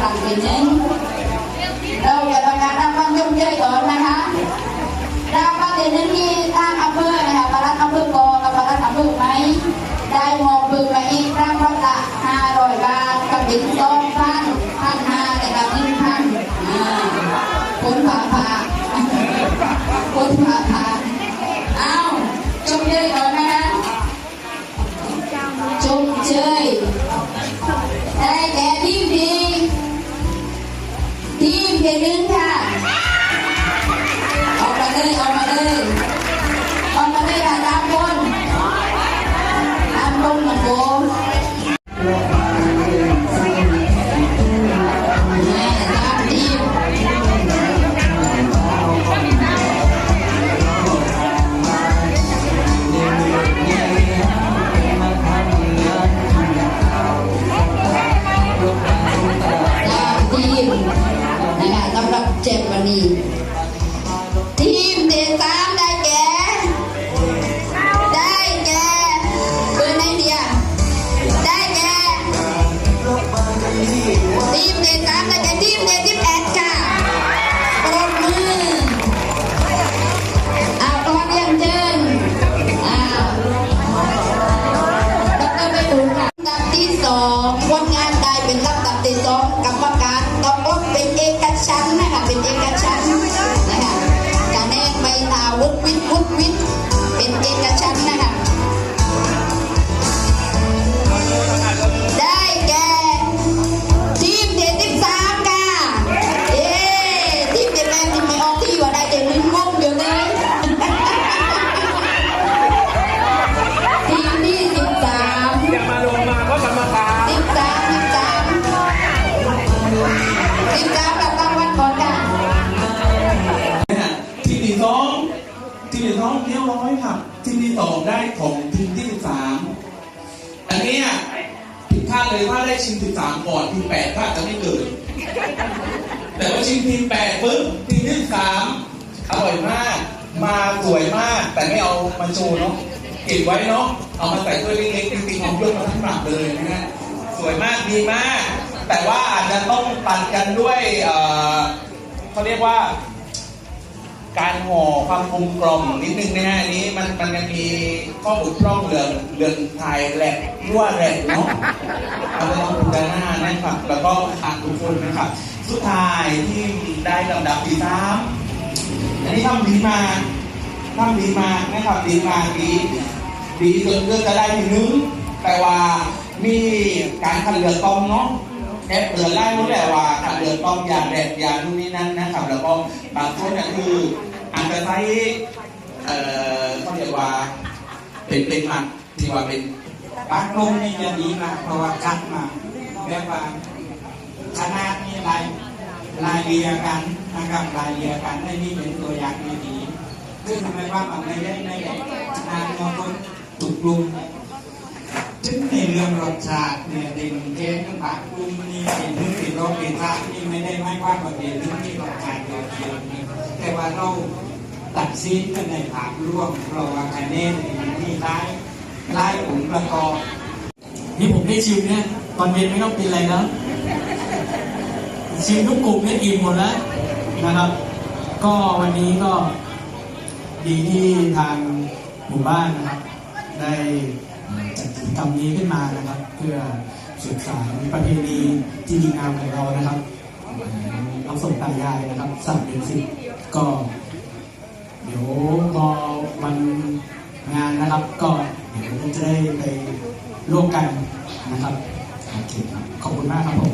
ทายละเอียดครั้งที่หนึ่งเราจะทำกาศรรางวัลยุ่งเยอะก่อนนะคะรางวัลที่หนึ่งที่ทางอำเภอนะคะปลัดอำเภอกอกับปลัดอำเภอไหมได้มอบปืนมาอีกรางวัลละห้าร้อยบาทกับบินสองพันพันห้าแต่กับหนึ่งพันอ่าผลผ่าผ่าผลผ่าผ่าเอาชมเชยก่อนนะคะชมเชยได้แก่ที่ มดีทีมที่หนึ่งค่ะออกมาเลยออกมาเลยออกมาเลยค่ะตามบนตามบนเหมือนโบ นะคะสำหรับเจ็บวันนี้ ทีมเดสามได้ ทีมที่สองได้ของทีมที่สิบสามอันนี้ผิดคาดเลยว่าได้ชิงสิบสามก่อนทีมแปดพลาดจะไม่เกิด แต่ว่าชิงทีมแปดปึ๊บทีมที่สิบสามอร่อยมาก มาสวยมาก แต่ไม่เอามาโชว์เนาะเก็บไว้เนาะเอามาใส่ถ้วยเล็กๆจริงๆเอายกมาทั้งหลับเลยนะฮะสวยมากดีมาก แต่ว่าอาจจะต้องตัดกันด้วยเขาเรียกว่า การห่อความกลมกลมนิดนึงนะฮะอันนี้มันมันยังมีข้อบกพร่องเรื่องเรื่องถ่ายแหลกรั่วแหลกเนาะเราจะต้องดูด้านหน้านะครับแล้วก็ขาดทุกคนนะครับ สุดท้ายที่ได้ลำดับที่สามอันนี้ทำดีมาทำดีมานะครับดีมาดีดีจนเลือกจะได้ที่หนึ่งแต่ว่ามีการคัดเลือกกองเนาะ แอปเปิดไล่รู้แหละว่าขัดเดือดต้องยาแดดยางนู่นนี่นั่นนะครับแล้วก็บางคนเนี่ยคืออาจจะใช้เอ่อเขาเรียกว่าเป็นเป็นหมักที่ว่าเป็นปากลมนี่จะดีมากเพราะว่าคัดมาแบบว่าคณะนี่ลายลายเรียกันนะครับลายเรียกันในนี่เป็นตัวอย่างที่ดีซึ่งทำไมว่ามันไม่ได้ไม่ได้งานบางคนถูกกลุ่ม ซึ่งในเรื่องรสชาติเนี่ยเด่นเจนปากกลุ่มนี่เป็นเรื่งติดรสติดชาตินี่ไม่ได้ไม่ว่าว่าเป็นเรื่งที่รสชาติเดียวเดียวนี่แต่ว่าเราตัดสินกันในภาพรวมเราว่าคะแนนมันมีคล้ายคล้ายองค์ประกอบนี่ผมได้ชิมเนี่ยตอนเย็นไม่ต้องกินอะไรนะชิมทุกกลุ่มเนี่ยอิ่มหมดแล้วนะครับ ก็วันนี้ก็ดีที่ทางหมู่บ้านนะครับได้ จัดกิจกรรมนี้ขึ้นมานะครับ เพื่อสืบสานประเพณีที่ดีงามของเรานะครับน้องส่งตายายนะครับสามเดือนสิบก็เดี๋ยวพอวันงานนะครับ ก็เดี๋ยวเราจะได้ไปร่วมกันนะครับโอเคครับขอบคุณมากครับผม